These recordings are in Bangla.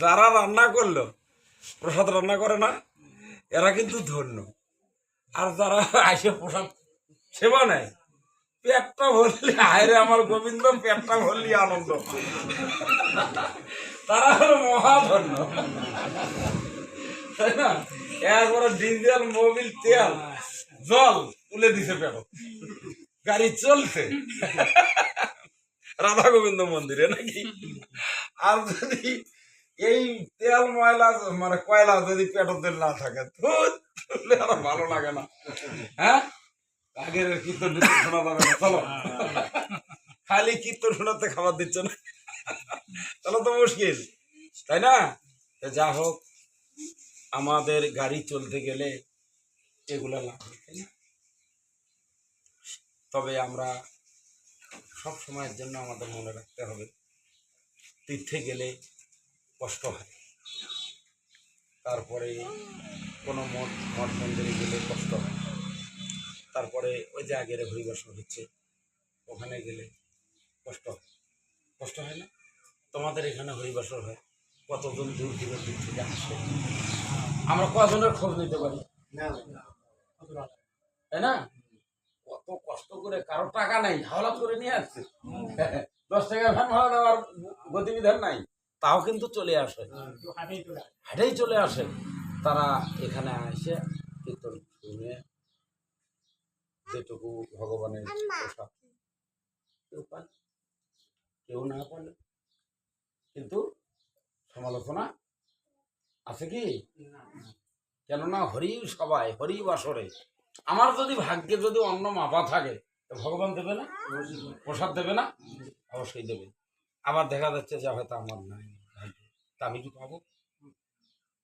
যারা রান্না করল, প্রসাদ রান্না করে না, এরা কিন্তু ধন্য। আর যারা আইসে প্রসাদ সেবা নেয়, পেটটা ভরলি, আয়রে আমার গোবিন্দ, পেটটা ভরলি আনন্দ। তারা হলো মহাধন্য একবারে ডিজেল, মোবিল, তেল, জল তুলে দিছে পেট। গাড়ি চলছে। রাধা গোবিন্দ মন্দিরে নাকি? আর যদি এই তেল ময়লা মানে কয়লা যদি পেটতে না থাকে ধুর, আর ভালো লাগে না। হ্যাঁ? আগের কীর্তন শোনা যাবে না চলো। খালি কীর্তন শোনাতে খাবার দিচ্ছে না। তাহলে তো মুশকিল তাই না? যা হোক আমাদের গাড়ি চলতে গেলে এগুলো লাগে তাই না? তবে আমরা সব সময়ের জন্য আমাদের মনে রাখতে হবে তীর্থে গেলে কষ্ট হয়। তারপরে কোনো মঠ মঠ মন্দিরে গেলে কষ্ট হয়। তারপরে ওই যে আগের হরিবাসন হচ্ছে ওখানে গেলে কষ্ট হয়। কষ্ট হয় না? তোমাদের এখানে হরিবাসর হয় কতজন দূর দূরের দূর থেকে আসে? আমরা কজনের খোঁজ নিতে পারি? তাই না? কত কষ্ট করে কারও টাকা নাই হাওলাত করে নিয়ে আসছে। দশ টাকা ভ্যান ভাড়া দেওয়ার গতিবিধান নাই। তাও কিন্তু চলে আসে। হাটেই চলে আসে। তারা এখানে আসে কীর্তন শুনে যেটুকু ভগবানের প্রসাদ কেউ পান কেউ না পালে কিন্তু সমালোচনা আছে কি? কেননা হরি সবাই হরি বাসরে। আমার যদি ভাগ্যে যদি অন্য মাপা থাকে তো ভগবান দেবে না? প্রসাদ দেবে না? অবশ্যই দেবে। আবার দেখা যাচ্ছে যে হয়তো আমার নাই তা আমি কি পাবো।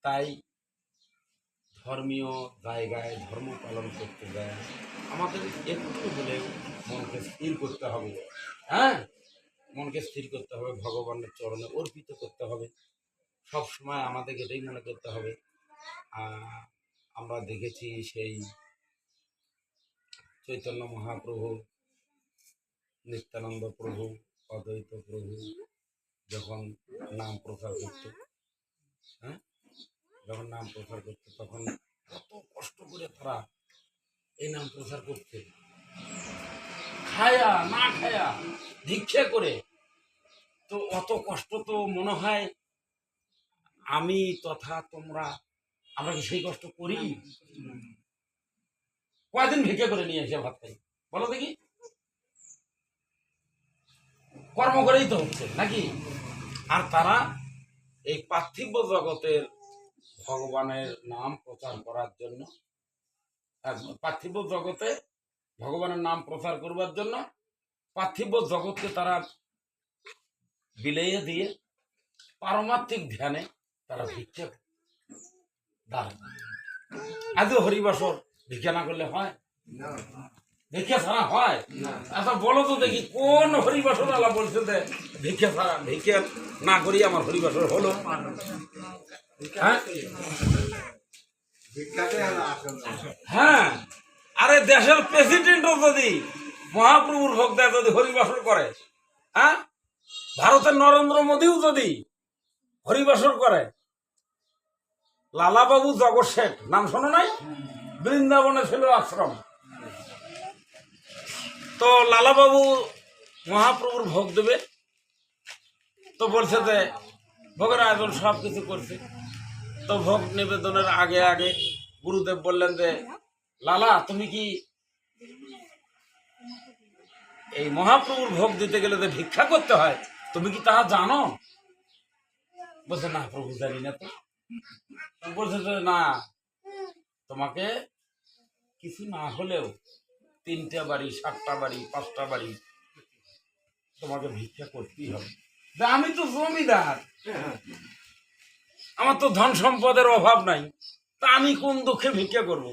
তাই ধর্মীয় জায়গায় ধর্ম পালন করতে যায় আমাদের একটু হলেও মনকে স্থির করতে হবে। হ্যাঁ? মনকে স্থির করতে হবে, ভগবানের চরণে অর্পিত করতে হবে। সব সময় আমাদের এটাই মনে করতে হবে। আমরা দেখেছি সেই চৈতন্য মহাপ্রভু, নিত্যানন্দ প্রভু অদ্বৈত প্রভু যখন নাম প্রচার করত হ্যাঁ? যখন নাম প্রচার করতে, তখন কত কষ্ট করে তারা এই নাম প্রচার করতে। খায়া, না খায়া, ভিক্ষে করে। তো অত কষ্ট তো মনে হয় আমি তথা তোমরা, আমরা কি সেই কষ্ট করি? কয়দিন ভিক্ষে করে নিয়ে এসে ভাত খাই? বলো দেখি। কর্ম করেই তো হচ্ছে নাকি? আর তারা এই পার্থিব জগতের ভগবানের নাম প্রচার করার জন্য পার্থিব জগতে ভগবানের নাম প্রচার করবার জন্য পার্থিব জগৎকে তারা বিলেয়ে দিয়ে পারমার্থিক ধ্যানে তারা ভিক্ষা আজও হরিবাসর ভিক্ষা না করলে হয়? ভিক্ষা ছাড়া হয়? আচ্ছা বলো তো দেখি, কোন হরিবাসর আলা বলছে যে ভিক্ষা ছাড়া? ভিক্ষা না করি, আমার হরিবাসর হলো। হ্যাঁ? হ্যাঁ। আরে দেশের প্রেসিডেন্টও যদি, মহাপ্রভুর ভক্তায় যদি হরিবাসর করে হ্যাঁ? ভারতের নরেন্দ্র মোদীও যদি হরিবাসর করে, লালাবাবু জগৎ শেঠ নাম শোনো নাই? বৃন্দাবনে ছিল আশ্রম। তো লালাবাবু মহাপ্রভুর ভোগ দেবে। তো বলছে যে, ভোগের আয়োজন সব কিছু করছে। তো ভোগ নিবেদনের আগে আগে গুরুদেব বললেন যে, লালা, তুমি কি এই মহাপ্রভুর ভোগ দিতে গেলে যে ভিক্ষা করতে হয়, তুমি কি তাহা জানো? বলছে, না প্রভু, জানি না তো। বলছে না, তোমাকে কিছু না হলেও তিনটা বাড়ি, সাতটা বাড়ি, পাঁচটা বাড়ি। তোমাকে ভিক্ষা করতেই হবে। আমি তো জমিদার। আমার তো ধন সম্পদের অভাব নাই। তা আমি কোন দুঃখে ভিক্ষা করব?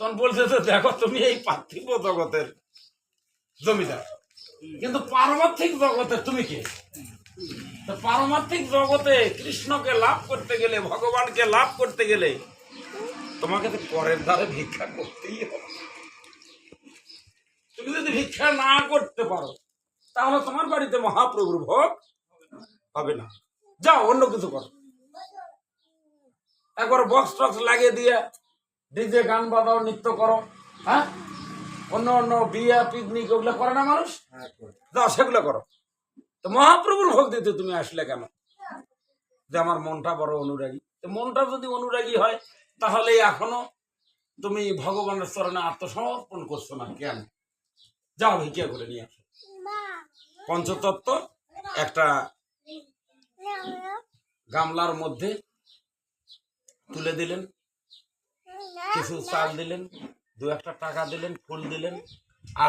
তখন বলছে যে, দেখো, তুমি এই পার্থিব জগতের জমিদার। কিন্তু পারমার্থিক জগতে তুমি কে? পারমার্থিক জগতে কৃষ্ণকে লাভ করতে গেলে, ভগবানকে লাভ করতে গেলে তোমাকে তো পরের দ্বারে ভিক্ষা করতেই হবে। তুমি যদি ভিক্ষা না করতে পারো তাহলে তোমার বাড়িতে মহাপ্রভুর ভোগ হবে না। যাও অন্য কিছু করো। একবার বক্স টক্স লাগিয়ে দিয়ে ডিজে গান বাজাও নৃত্য করো হ্যাঁ? অন্য অন্য বিয়ে পিকনিক ওগুলো করে না মানুষ? যাও সেগুলো করো। তো মহাপ্রভুর ভোগ দিতে তুমি আসলে কেন? যে আমার মনটা বড় অনুরাগী। তো মনটা যদি অনুরাগী হয় তাহলে এখনও তুমি ভগবানের চরণে আত্মসমর্পণ করছ না কেন? যাও ভিক্ষা করে নিয়ে পঞ্চতত্ত্ব, একটা গামলার মধ্যে তুলে দিলেন, কিছু চাল দিলেন, দু একটা টাকা দিলেন, ফুল দিলেন।